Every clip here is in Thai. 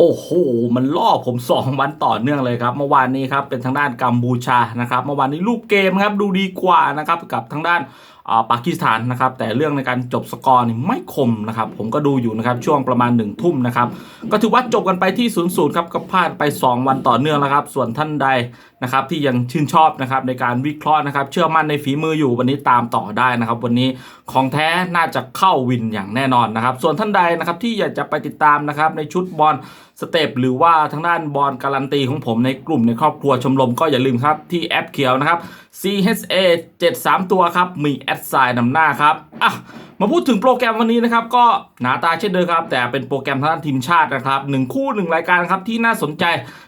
โอ้โห มันล่อผม 2 วันต่อเนื่องเลยครับ เมื่อวานนี้ครับเป็นทางด้านกัมพูชานะครับ เมื่อวานนี้รูปเกมครับดูดีกว่านะครับกับทางด้านอ่าปากีสถานนะครับ แต่เรื่องในการจบสกอร์นี่ไม่คมนะครับ ผมก็ดูอยู่นะครับ ช่วงประมาณ1นึ่ทุ่มนะครับ ก็ถือว่าจบกันไปที่0ูนย์ครับก็พลาดไป 2 วันต่อเนื่องแล้วครับ ส่วนท่านใดนะครับที่ยังชื่นชอบนะครับในการวิเคราะห์นะครับ เชื่อมั่นในฝีมืออยู่วันนี้ตามต่อได้นะครับ วันนี้ของแท้น่าจะเข้าวินอย่างแน่นอนนะครับ ส่วนท่านใดนะครับที่อยากจะไปติดตามนะครับในชุดบอล สเต็ปหรือว่าทางด้านบอลการันตีของผมในกลุ่มในครอบครัวชมรมก็อย่าลืมครับที่แอปเขียวนะครับ CHA 73 ตัวครับ มีแอดไซน์นำหน้าครับอะมาพูดถึงโปรแกรมวันนี้นะครับ ก็หนาตาเช่นเดิมครับ แต่เป็นโปรแกรมทางด้านทีมชาตินะครับหนึ่งคู่หนึ่งรายการครับที่น่าสนใจ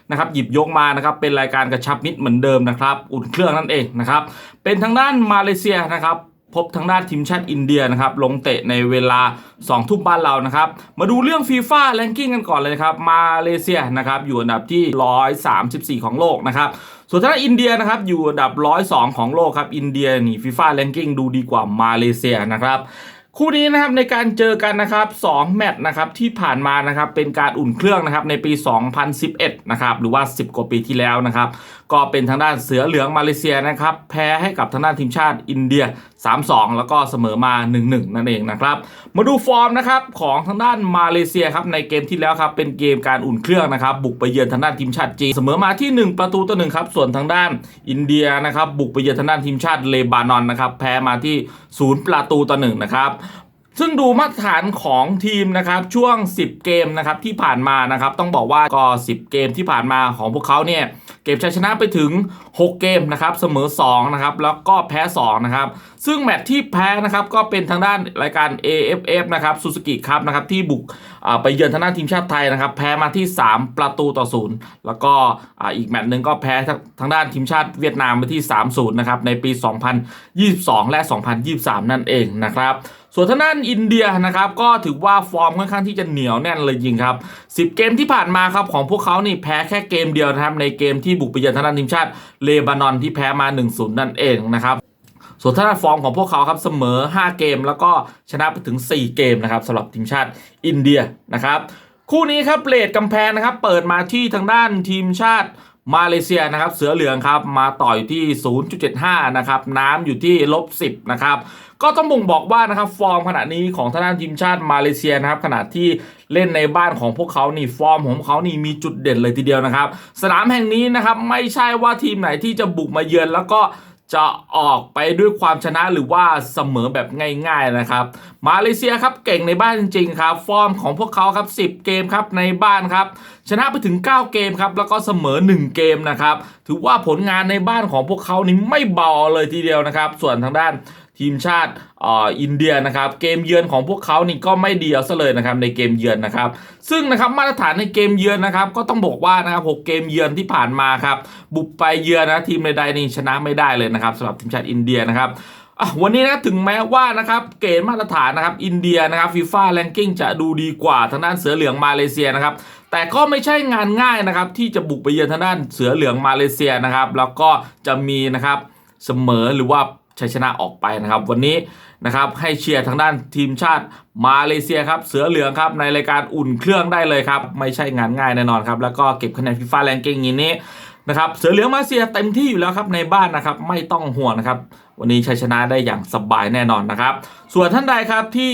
นะครับ หยิบยกมานะครับ เป็นรายการกระชับมิตรเหมือนเดิมนะครับ อุ่นเครื่องนั่นเองนะครับ เป็นทางด้านมาเลเซียนะครับ พบทางด้านทีมชาติอินเดียนะครับ ลงเตะในเวลา 2 ทุ่มบ้านเรานะครับ มาดูเรื่องฟีฟ่าแรงกิ้งกันก่อนเลยครับ มาเลเซียนะครับ อยู่อันดับที่ 134 ของโลกนะครับส่วนทางด้านอินเดียนะครับอยู่อันดับ 102 ของโลกครับ อินเดียนี่ฟีฟ่าแรงกิ้งดูดีกว่ามาเลเซียนะครับ คู่นี้นะครับในการเจอกันนะครับ2แมตช์นะครับที่ผ่านมานะครับเป็นการอุ่นเครื่องนะครับในปี 2011 นะครับหรือว่า 10 กว่าปีที่แล้วนะครับก็เป็นทางด้านเสือเหลืองมาเลเซียนะครับแพ้ให้กับทางด้านทีมชาติอินเดีย 3-2 แล้วก็เสมอมา 1-1 นั่นเองนะครับมาดูฟอร์มนะครับของทางด้านมาเลเซียครับในเกมที่แล้วครับเป็นเกมการอุ่นเครื่องนะครับบุกไปเยือนทางด้านทีมชาติจีนเสมอมาที่ 1 ประตูต่อหนึ่งครับส่วนทางด้านอินเดียนะครับบุกไปเยือนทางด้านทีมชาติเลบานอนนะครับแพ้มาที่ 0 ประตูต่อหนึ่งนะครับ ซึ่งดูมาตรฐานของทีมนะครับช่วง 10 เกมนะครับที่ผ่านมานะครับต้องบอกว่าก็ 10 เกมที่ผ่านมาของพวกเขาเนี่ยเก็บชัยชนะไปถึง 6 เกมนะครับเสมอ2นะครับแล้วก็แพ้2นะครับ ซึ่งแมตช์ที่แพ้นะครับก็เป็นทางด้านรายการ AFF นะครับซูซูกิครับนะครับที่บุกไปเยือนทางด้านทีมชาติไทยนะครับแพ้มาที่ 3 ประตูต่อศูนย์แล้วก็อีกแมตช์หนึ่งก็แพ้ทางทางด้านทีมชาติเวียดนามไปที่ 3-0นะครับในปี 2022 และ 2023 นั่นเองนะครับส่วนทางด้านอินเดียนะครับก็ถือว่าฟอร์มค่อนข้างที่จะเหนียวแน่นเลยจริงครับ 10 เกมที่ผ่านมาครับของพวกเขานี่แพ้แค่เกมเดียวนะครับในเกมที่บุกไปเยือนทางด้านทีมชาติเลบานอนที่แพ้มา 1-0 นั่นเองนะครับ ส่วนทางด้าฟอร์มของพวกเขาครับเสมอ 5 เกม แล้วก็ชนะไปถึง 4 เกมนะครับสำหรับทีมชาติอินเดียนะครับ คู่นี้ครับเลดกำแพงนะครับ เปิดมาที่ทางด้านทีมชาติมาเลเซียนะครับเสือเหลืองครับมาต่ออยที่ 0.75 นะครับน้ำอยู่ที่ลบ 10 นะครับ ก็ต้องบ่งบอกว่านะครับฟอร์มขณะนี้ของทางด้านทีมชาติมาเลเซียนะครับขณะที่เล่นในบ้านของพวกเขานี่ฟอร์มของเขานี่มีจุดเด่นเลยทีเดียวนะครับ สนามแห่งนี้นะครับไม่ใช่ว่าทีมไหนที่จะบุกมาเยือนแล้วก็ จะออกไปด้วยความชนะหรือว่าเสมอแบบง่ายๆนะครับ มาเลเซียครับเก่งในบ้านจริง ๆ ครับ ฟอร์มของพวกเขาครับ 10 เกมครับในบ้านครับ ชนะไปถึง 9 เกมครับ แล้วก็เสมอ 1 เกมนะครับ ถือว่าผลงานในบ้านของพวกเขานี่ไม่เบาเลยทีเดียวนะครับ ส่วนทางด้าน ทีมชาติอินเดียนะครับเกมเยือนของพวกเขานี่ก็ไม่ดีเอาซะเลยนะครับในเกมเยือนนะครับ ซึ่งนะครับมาตรฐานในเกมเยือนนะครับ ก็ต้องบอกว่านะครับ6เกมเยือนที่ผ่านมาครับบุกไปเยือนนะทีมใดๆนี่ชนะไม่ได้เลยนะครับสำหรับทีมชาติอินเดียนะครับวันนี้นะถึงแม้ว่านะครับเกณฑ์มาตรฐานนะครับอินเดียนะครับฟีฟ่าแรงกิ้งจะดูดีกว่าทางด้านเสือเหลืองมาเลเซียนะครับแต่ก็ไม่ใช่งานง่ายนะครับที่จะบุกไปเยือนทางด้านเสือเหลืองมาเลเซียนะครับแล้วก็จะมีนะครับเสมอหรือว่า ชัยชนะออกไปนะครับ วันนี้นะครับให้เชียร์ทางด้านทีมชาติมาเลเซียครับ เสือเหลืองครับในรายการอุ่นเครื่องได้เลยครับ ไม่ใช่งานง่ายแน่นอนครับ แล้วก็เก็บคะแนนฟีฟ่าแรงกิ้งย่างนี้นะครับเสือเหลืองมาเซียเต็มที่อยู่แล้วครับในบ้านนะครับไม่ต้องห่วงนะครับ วันนี้ชัยชนะได้อย่างสบายแน่นอนนะครับส่วนท่านใดครับที่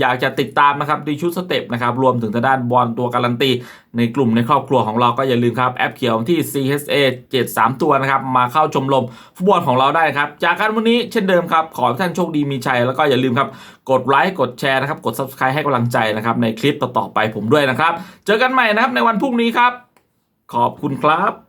อยากจะติดตามนะครับในชุดสเต็ปนะครับรวมถึงทางด้านบอลตัวการันตีในกลุ่มในครอบครัวของเราก็อย่าลืมครับแอปเขียวที่ CHA 73 ตัวนะครับมาเข้าชมรมฟุตบอลของเราได้ครับจากการวันนี้เช่นเดิมครับขอให้ท่านโชคดีมีชัยแล้วก็อย่าลืมครับกดไลค์กดแชร์นะครับกด Subscribe ให้กำลังใจนะครับในคลิปต่อๆไปผมด้วยนะครับ เจอกันใหม่นะครับในวันพรุ่งนี้ครับ ขอบคุณครับ